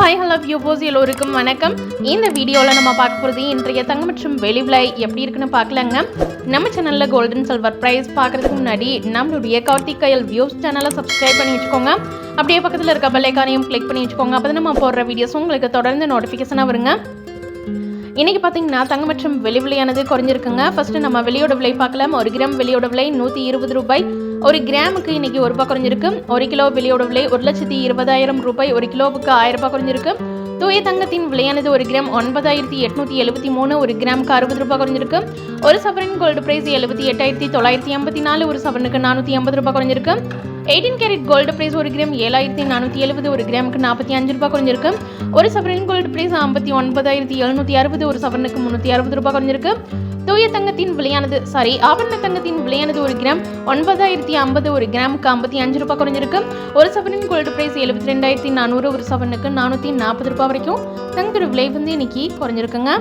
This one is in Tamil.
ஹாய் ஹலோ வியூபோஸ் எல்லோருக்கும் வணக்கம். இந்த வீடியோவில் நம்ம பார்க்க போகிறது இன்றைய தங்கம் மற்றும் வெளி விலை எப்படி இருக்குன்னு பார்க்கலாங்க. நம்ம சேனலில் கோல்டன் சில்வர் ப்ரைஸ் பார்க்குறதுக்கு முன்னாடி நம்மளுடைய கார்த்திக் கயல் வியூஸ் சேனலை சப்ஸ்கிரைப் பண்ணி வச்சுக்கோங்க. அப்படியே பக்கத்தில் இருக்க பெல்லைக்கானையும் கிளிக் பண்ணி வச்சுக்கோங்க. அப்போ நம்ம போடுற வீடியோஸ் உங்களுக்கு தொடர்ந்து நோட்டிஃபிகேஷனாக வருங்க. இன்றைக்கி பார்த்தீங்கன்னா தங்கம் மற்றும் வெளி விலையானது குறைஞ்சிருக்குங்க. ஃபஸ்ட்டு நம்ம வெளியோட விலை பார்க்கலாம். ஒரு கிராம் வெளியோட விலை நூற்றி இருபது ரூபாய். ஒரு கிராமுக்கு இன்னைக்கு ஒரு ரூபாய் குறைஞ்சிருக்கு. ஒரு கிலோ வெளியோட விலை ஒரு லட்சத்தி இருபதாயிரம் ரூபாய் ஒரு கிலோவுக்கு ஆயிரம் ரூபாய் குறைஞ்சிருக்கு. தூய தங்கத்தின் விலையானது ஒரு கிராம் ஒன்பதாயிரத்தி எட்நூத்தி எழுபத்தி மூணு ஒரு கிராமுக்கு அறுபது ரூபாய் குறைஞ்சிருக்கு. ஒரு சவரன் கோல்டு பிரைஸ் எழுபத்தி எட்டாயிரத்தி தொள்ளாயிரத்தி எண்பத்தி நாலு ஒரு சவரனுக்கு நானூற்றி ஐம்பது ரூபாய் குறைஞ்சிருக்கு. எயிட்டீன் கேரட் கோல்டு பிரைஸ் ஒரு கிராம் ஏழாயிரத்தி நானூற்றி எழுபது ஒரு கிராமுக்கு நாற்பத்தி அஞ்சு ரூபாய் குறைஞ்சிருக்கு. ஒரு சவரன் கோல்டு பிரைஸ் ஐம்பத்தி ஒன்பதாயிரத்தி எழுநூற்றி அறுபது ஒரு சவரனுக்கு முந்நூற்றி அறுபது ரூபாய் குறைஞ்சிருக்கு. தூய தங்கத்தின் விலையானது சாரி ஆபரண தங்கத்தின் விலையானது ஒரு கிராம் ஒன்பதாயிரத்தி ஐம்பது ஒரு கிராமுக்கு ஐம்பத்தி அஞ்சு ரூபாய் குறைஞ்சிருக்கு. ஒரு சவரன் கோல்டு பிரைஸ் எழுபத்தி ரெண்டாயிரத்தி நானூறு ஒரு சவரனுக்கு நானூற்றி நாற்பது ரூபாய் வரைக்கும் தங்கத்தோட விலை வந்து இன்னைக்கு குறைஞ்சிருக்குங்க.